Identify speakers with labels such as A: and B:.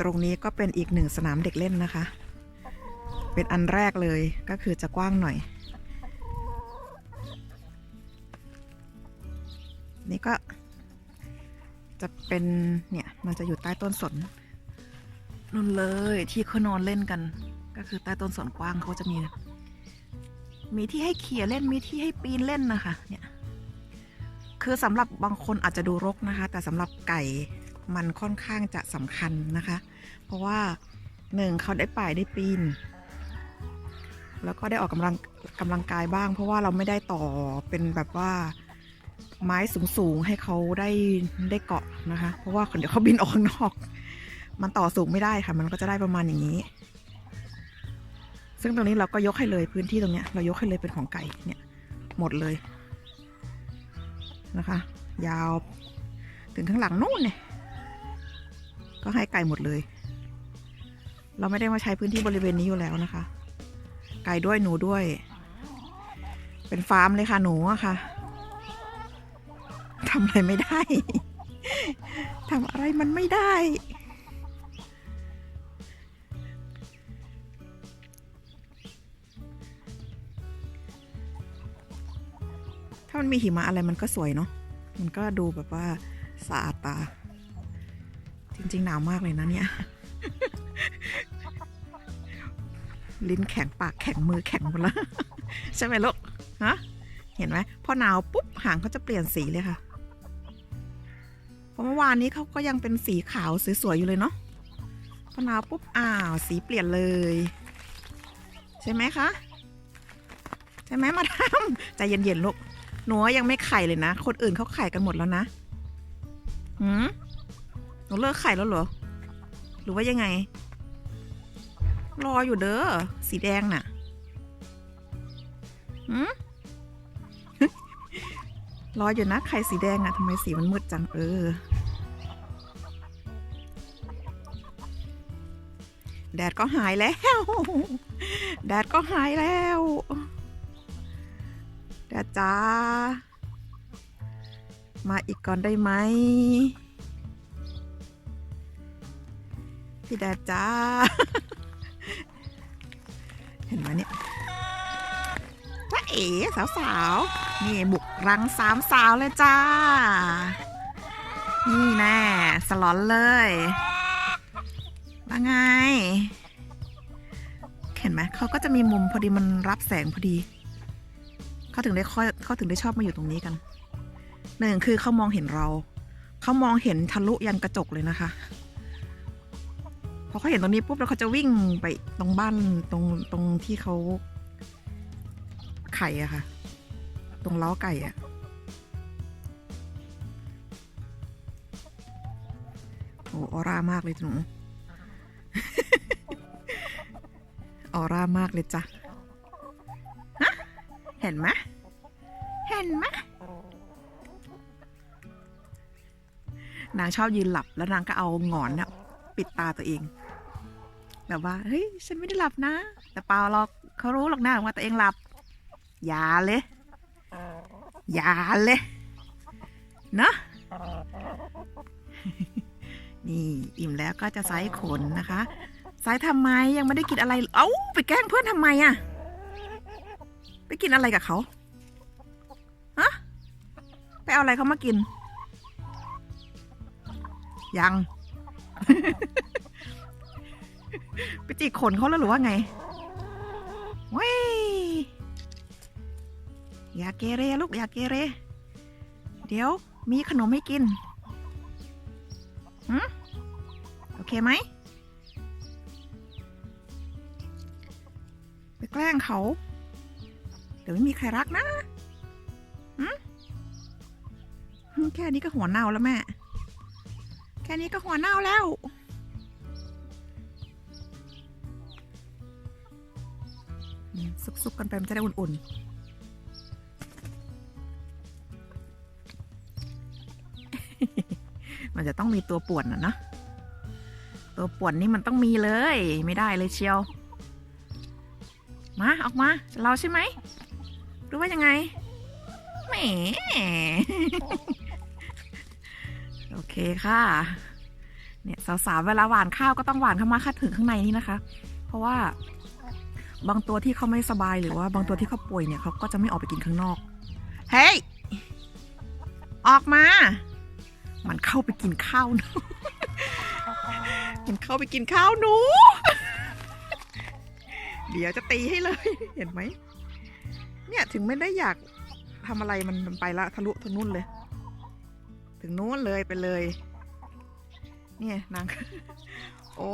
A: ตรงนี้ก็เป็นอีกหนึ่งสนามเด็กเล่นนะคะ เป็นอันแรกเลยก็คือจะกว้างหน่อย นี่ก็ จะเป็นเนี่ยมันจะอยู่ใต้ต้นสนนู่นเลยที่เขานอนเล่นกัน ก็คือใต้ต้นสนกว้างเขาจะมี มีที่ให้เขี่ยเล่นมีที่ให้ปีนเล่นนะคะ เนี่ย คือสำหรับบางคนอาจจะดูรกนะคะ แต่สำหรับไก่ มันค่อนข้างจะสำคัญนะคะ เพราะว่าหนึ่งเขาได้ป่ายได้ปีน แล้วก็ได้ออกกำลังกำลังกายบ้าง เพราะว่าเราไม่ได้ต่อเป็นแบบว่าไม้สูงๆให้เขาได้ได้เกาะนะคะ เพราะว่าเดี๋ยวเขาบินออกนอก มันต่อสูงไม่ได้ค่ะ มันก็จะได้ประมาณอย่างนี้ ซึ่งตรงนี้เราก็ยกให้เลยพื้นที่ตรงเนี้ย เรายกให้เลยเป็นของไก่เนี่ย หมดเลยนะคะ ยาว ถึงข้างหลังนู่นเนี่ย ก็ให้ไก่หมดเลย เราไม่ได้มาใช้พื้นที่บริเวณนี้อยู่แล้วนะคะ ไก่ด้วยหนูด้วย เป็นฟาร์มเลยค่ะหนูอะค่ะทำอะไรไม่ได้ทำอะไรมันไม่ได้ ถ้ามันมีหิมะอะไรมันก็สวยเนาะ มันก็ดูแบบว่าสะอาดตา จริง ๆ หนาวมากเลยนะเนี่ย ลิ้นแข็งปากแข็งมือแข็งหมดแล้ว ใช่ไหมลูกฮะเห็นไหมพอหนาวปุ๊บหางเขาจะเปลี่ยนสีเลยค่ะเพราะเมื่อวานนี้เขาก็ยังเป็นสีขาวสวยๆอยู่เลยเนาะพอหนาวปุ๊บอ้าวสีเปลี่ยนเลย ใช่ไหมคะใช่ไหมมาดามใจเย็นๆลูกหนูยังไม่ไข่เลยนะ คนอื่นเขาไข่กันหมดแล้วนะหืม หนูเลิกไข่แล้วเหรอ หรือว่ายังไง รออยู่เด้อ สีแดงน่ะหืมรออยู่นะไข่สีแดงอะทำไมสีมันมืดจังเออ แดดก็หายแล้ว แดดก็หายแล้ว แดดจ้า มาอีกก่อนได้ไหม พี่แดดจ้า เห็นไหมเนี่ยจ้าเอ๋สาวๆนี่บุกรังสามสาวเลยจ้า นี่แน่สลอนเลยว่าไง เห็นไหมเขาก็จะมีมุมพอดีมันรับแสงพอดี เขาถึงได้ค่อยเขาถึงได้ชอบมาอยู่ตรงนี้กันหนึ่งคือเขามองเห็นเรา เขามองเห็นทะลุยันกระจกเลยนะคะ พอเขาเห็นตรงนี้ปุ๊บแล้วเขาจะวิ่งไปตรงบ้านตรงตรงที่เขาไข่อะค่ะ ตรงเล้าไก่อะโอ้ออร่ามากเลยหนูออร่ามากเลยจ้ะฮะเห็นไหมเห็นไหมนางชอบยืนหลับแล้วนางก็เอาหงอนเนี่ย ปิดตาตัวเอง แบบว่า เฮ้ย ฉันไม่ได้หลับนะ แต่เปล่าหรอกเขารู้หรอกนะว่าตัวเองหลับ อย่าเลย อย่าเลยเนะนี่อิ่มแล้วก็จะไซส์ขนนะคะไซส์ทำไมยังไม่ได้กินอะไร เอ้าไปแกล้งเพื่อนทำไมอะไปกินอะไรกับเขาฮะไปเอาอะไรเขามากิน ยัง ไปจิกขนเขาแล้วหรือว่าไงเว้ยอย่าเกเรลูกอย่าเกเร เดี๋ยวมีขนมให้กินหืมโอเคไหม ไปแกล้งเขา เดี๋ยวไม่มีใครรักนะหืมหืมแค่นี้ก็หัวเน่าแล้วแม่ แค่นี้ก็หัวเน่าแล้ว ซุกๆกันไปมันจะได้อุ่นๆมันจะต้องมีตัวป่วนนะนะ ตัวป่วนนี่มันต้องมีเลย ไม่ได้เลยเชียว มาออกมา เราใช่ไหมรือว่ายังไงแหม โอเคค่ะ เนี่ยสาวๆเวลาหวานข้าวก็ต้องหวานเข้ามาคัดถึงข้างในนี่นะคะ เพราะว่าบางตัวที่เขาไม่สบายหรือว่าบางตัวที่เขาป่วยเนี่ยเขาก็จะไม่ออกไปกินข้างนอก เฮ้ย ออกมา มันเข้าไปกินข้าวหนู มันเข้าไปกินข้าวหนู เดี๋ยวจะตีให้เลย เห็นไหม เนี่ยถึงไม่ได้อยากทำอะไรมันมันไปละทะลุทะนุ่นเลย ถึงนู้นเลยไปเลย เนี่ยนาง โอ้